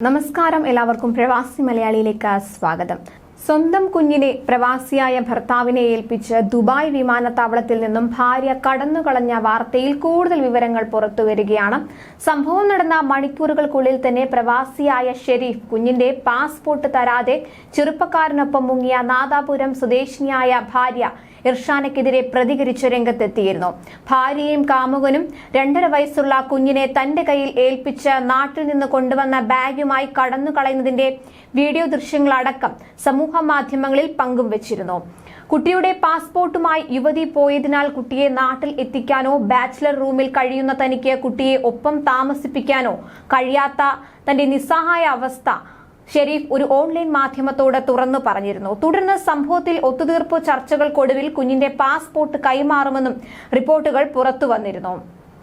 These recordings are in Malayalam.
നമസ്കാരം. എല്ലാവർക്കും പ്രവാസി മലയാളിയിലേക്ക് സ്വാഗതം. സ്വന്തം കുഞ്ഞിനെ പ്രവാസിയായ ഭർത്താവിനെ ഏൽപ്പിച്ച് ദുബായ് വിമാനത്താവളത്തിൽ നിന്നും ഭാര്യ കടന്നുകളഞ്ഞ വാർത്തയിൽ കൂടുതൽ വിവരങ്ങൾ പുറത്തുവരികയാണ് സംഭവം നടന്ന മണിക്കൂറുകൾക്കുള്ളിൽ തന്നെ പ്രവാസിയായ ഷെരീഫ് കുഞ്ഞിന്റെ പാസ്പോർട്ട് തരാതെ ചെറുപ്പക്കാരനൊപ്പം മുങ്ങിയ നാദാപുരം സ്വദേശിനിയായ ഭാര്യ ഇർഷാനയ്ക്കെതിരെ പ്രതികരിച്ച് രംഗത്തെത്തിയിരുന്നു. ഭാര്യയും കാമുകനും രണ്ടര വയസ്സുള്ള കുഞ്ഞിനെ തന്റെ കയ്യിൽ ഏൽപ്പിച്ച് നാട്ടിൽ നിന്ന് കൊണ്ടുവന്ന ബാഗുമായി കടന്നു കളയുന്നതിന്റെ വീഡിയോ ദൃശ്യങ്ങളടക്കം സമൂഹ മാധ്യമങ്ങളിൽ പങ്കും വെച്ചിരുന്നു. കുട്ടിയുടെ പാസ്പോർട്ടുമായി യുവതി പോയതിനാൽ കുട്ടിയെ നാട്ടിൽ എത്തിക്കാനോ ബാച്ചിലർ റൂമിൽ കഴിയുന്ന തനിക്ക് കുട്ടിയെ ഒപ്പം താമസിപ്പിക്കാനോ കഴിയാത്ത തന്റെ നിസ്സഹായ അവസ്ഥ ഷെരീഫ് ഒരു ഓൺലൈൻ മാധ്യമത്തോട് തുറന്നു പറഞ്ഞിരുന്നു. തുടർന്ന് സംഭവത്തിൽ ഒത്തുതീർപ്പ് ചർച്ചകൾക്കൊടുവിൽ കുഞ്ഞിന്റെ പാസ്പോർട്ട് കൈമാറുമെന്നും റിപ്പോർട്ടുകൾ പുറത്തു വന്നിരുന്നു.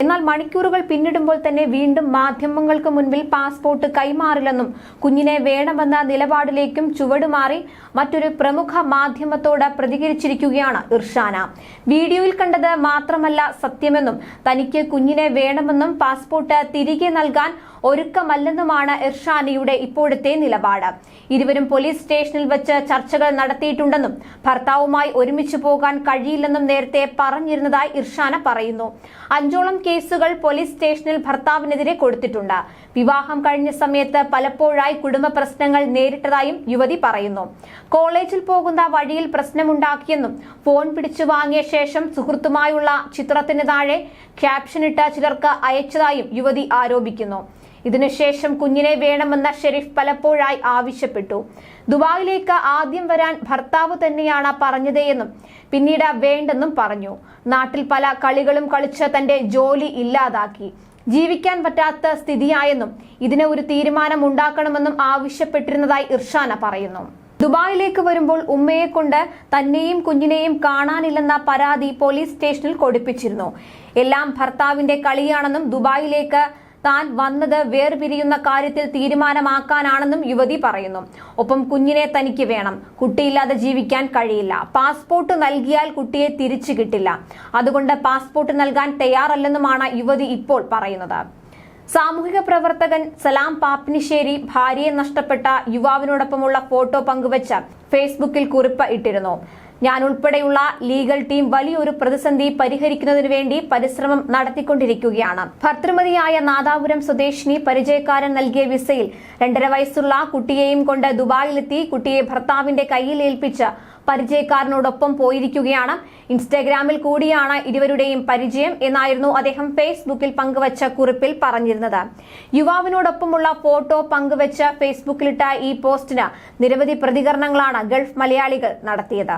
എന്നാൽ മണിക്കൂറുകൾ പിന്നിടുമ്പോൾ തന്നെ വീണ്ടും മാധ്യമങ്ങൾക്ക് മുൻപിൽ പാസ്പോർട്ട് കൈമാറില്ലെന്നും കുഞ്ഞിനെ വേണമെന്ന നിലപാടിലേക്കും ചുവടുമാറി മറ്റൊരു പ്രമുഖ മാധ്യമത്തോട് പ്രതികരിച്ചിരിക്കുകയാണ് ഇർഷാന. വീഡിയോയിൽ കണ്ടത് മാത്രമല്ല സത്യമെന്നും തനിക്ക് കുഞ്ഞിനെ വേണമെന്നും പാസ്പോർട്ട് തിരികെ നൽകാൻ ഒരുക്കമല്ലെന്നുമാണ് ഇർഷാനിയുടെ ഇപ്പോഴത്തെ നിലപാട്. ഇരുവരും പോലീസ് സ്റ്റേഷനിൽ വെച്ച് ചർച്ചകൾ നടത്തിയിട്ടുണ്ടെന്നും ഭർത്താവുമായി ഒരുമിച്ച് പോകാൻ കഴിയില്ലെന്നും നേരത്തെ പറഞ്ഞിരുന്നതായി ഇർഷാന പറയുന്നു. അഞ്ചോളം കേസുകൾ പോലീസ് സ്റ്റേഷനിൽ ഭർത്താവിനെതിരെ കൊടുത്തിട്ടുണ്ട്. വിവാഹം കഴിഞ്ഞ സമയത്ത് പലപ്പോഴായി കുടുംബ പ്രശ്നങ്ങൾ നേരിട്ടതായും യുവതി പറയുന്നു. കോളേജിൽ പോകുന്ന വഴിയിൽ പ്രശ്നമുണ്ടാക്കിയെന്നും ഫോൺ പിടിച്ചു വാങ്ങിയ ശേഷം സുഹൃത്തുമായുള്ള ചിത്രത്തിന് താഴെ ക്യാപ്ഷനിട്ട് ചിലർക്ക് അയച്ചതായും യുവതി ആരോപിക്കുന്നു. ഇതിനുശേഷം കുഞ്ഞിനെ വേണമെന്ന ഷെരീഫ് പലപ്പോഴായി ആവശ്യപ്പെട്ടു. ദുബായിലേക്ക് ആദ്യം വരാൻ ഭർത്താവ് തന്നെയാണ് പറഞ്ഞത് എന്നും പിന്നീട് വേണ്ടെന്നും പറഞ്ഞു. നാട്ടിൽ പല കളികളും കളിച്ച് തന്റെ ജോലി ഇല്ലാതാക്കി. ജീവിക്കാൻ പറ്റാത്ത സ്ഥിതിയായെന്നും ഇതിന് ഒരു തീരുമാനം ഉണ്ടാക്കണമെന്നും ആവശ്യപ്പെട്ടിരുന്നതായി ഇർഷാന പറയുന്നു. ദുബായിലേക്ക് വരുമ്പോൾ ഉമ്മയെ കൊണ്ട് തന്നെയും കുഞ്ഞിനെയും കാണാനില്ലെന്ന പരാതി പോലീസ് സ്റ്റേഷനിൽ കൊടുപ്പിച്ചിരുന്നു. എല്ലാം ഭർത്താവിന്റെ കളിയാണെന്നും ദുബായിലേക്ക് താൻ വന്നത് വേർപിരിയുന്ന കാര്യത്തിൽ തീരുമാനമാക്കാനാണെന്നും യുവതി പറയുന്നു. ഒപ്പം കുഞ്ഞിനെ തനിക്ക് വേണം. കുട്ടിയില്ലാതെ ജീവിക്കാൻ കഴിയില്ല. പാസ്പോർട്ട് നൽകിയാൽ കുട്ടിയെ തിരിച്ചു കിട്ടില്ല. അതുകൊണ്ട് പാസ്പോർട്ട് നൽകാൻ തയ്യാറല്ലെന്നുമാണ് യുവതി ഇപ്പോൾ പറയുന്നത്. സാമൂഹിക പ്രവർത്തകൻ സലാം പാപ്പിനിശ്ശേരി ഭാര്യയെ നഷ്ടപ്പെട്ട യുവാവിനോടൊപ്പമുള്ള ഫോട്ടോ പങ്കുവച്ച് ഫേസ്ബുക്കിൽ കുറിപ്പ് ഇട്ടിരുന്നു. ഞാൻ ഉൾപ്പെടെയുള്ള ലീഗൽ ടീം വലിയൊരു പ്രതിസന്ധി പരിഹരിക്കുന്നതിനു വേണ്ടി പരിശ്രമം നടത്തിക്കൊണ്ടിരിക്കുകയാണ്. ഭർത്തൃമതിയായ നാദാപുരം സ്വദേശിനി പരിചയക്കാരൻ നൽകിയ വിസയിൽ രണ്ടര വയസ്സുള്ള കുട്ടിയെയും കൊണ്ട് ദുബായിലെത്തി കുട്ടിയെ ഭർത്താവിന്റെ കയ്യിൽ ഏൽപ്പിച്ച് പരിചയക്കാരനോടൊപ്പം പോയിരിക്കുകയാണ്. ഇൻസ്റ്റാഗ്രാമിൽ കൂടിയാണ് ഇരുവരുടെയും പരിചയം എന്നായിരുന്നു അദ്ദേഹം ഫേസ്ബുക്കിൽ പങ്കുവച്ച കുറിപ്പിൽ പറഞ്ഞിരുന്നത്. യുവാവിനോടൊപ്പമുള്ള ഫോട്ടോ പങ്കുവച്ച് ഫേസ്ബുക്കിലിട്ട ഈ പോസ്റ്റിന് നിരവധി പ്രതികരണങ്ങളാണ് ഗൾഫ് മലയാളികൾ നടത്തിയത്.